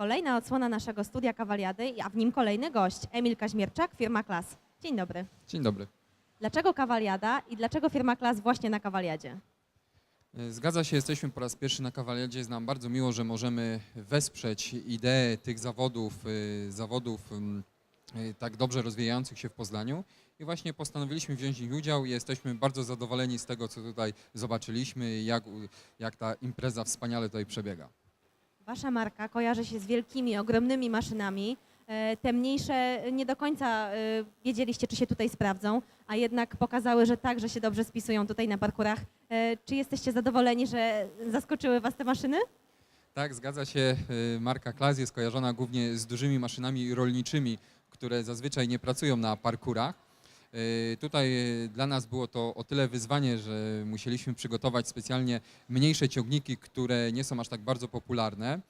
Kolejna odsłona naszego studia Kawaliady, a w nim kolejny gość, Emil Kaźmierczak, firma Klas. Dzień dobry. Dzień dobry. Dlaczego Kawaliada i dlaczego firma Klas właśnie na Kawaliadzie? E, Zgadza się, jesteśmy po raz pierwszy na Kawaliadzie. Jest nam bardzo miło, że możemy wesprzeć ideę tych zawodów, y, zawodów ym, y, tak dobrze rozwijających się w Poznaniu. I właśnie postanowiliśmy wziąć w nich udział i jesteśmy bardzo zadowoleni z tego, co tutaj zobaczyliśmy, jak, jak ta impreza wspaniale tutaj przebiega. Wasza marka kojarzy się z wielkimi, ogromnymi maszynami. E, Te mniejsze nie do końca e, wiedzieliście, czy się tutaj sprawdzą, a jednak pokazały, że tak, że się dobrze spisują tutaj na parkurach. E, Czy jesteście zadowoleni, że zaskoczyły Was te maszyny? Tak, zgadza się. Marka Klas jest kojarzona głównie z dużymi maszynami rolniczymi, które zazwyczaj nie pracują na parkurach. Y, Tutaj y, dla nas było to o tyle wyzwanie, że musieliśmy przygotować specjalnie mniejsze ciągniki, które nie są aż tak bardzo popularne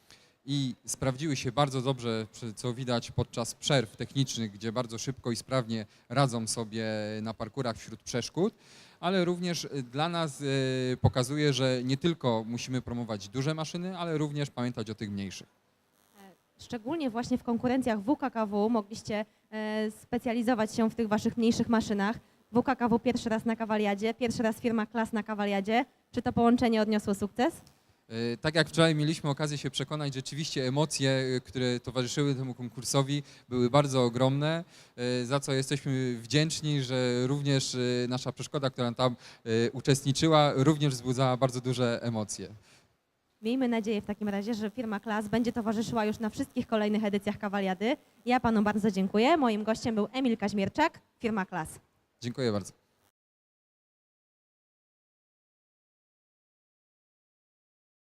i sprawdziły się bardzo dobrze, co widać podczas przerw technicznych, gdzie bardzo szybko i sprawnie radzą sobie na parkurach wśród przeszkód ale również y, dla nas pokazuje, że nie tylko musimy promować duże maszyny, ale również pamiętać o tych mniejszych. Szczególnie właśnie w konkurencjach WKKW mogliście e, specjalizować się w tych Waszych mniejszych maszynach. WKKW pierwszy raz na Kawaliadzie, pierwszy raz firma Klas na Kawaliadzie. Czy to połączenie odniosło sukces? Y, Tak jak wczoraj mieliśmy okazję się przekonać, rzeczywiście emocje, y, które towarzyszyły temu konkursowi były bardzo ogromne, za co jesteśmy wdzięczni, że również nasza przeszkoda, która tam uczestniczyła, również wzbudzała bardzo duże emocje. Miejmy nadzieję w takim razie, że firma Klas będzie towarzyszyła już na wszystkich kolejnych edycjach Kawaliady. Ja Panu bardzo dziękuję. Moim gościem był Emil Kaźmierczak, firma Klas. Dziękuję bardzo.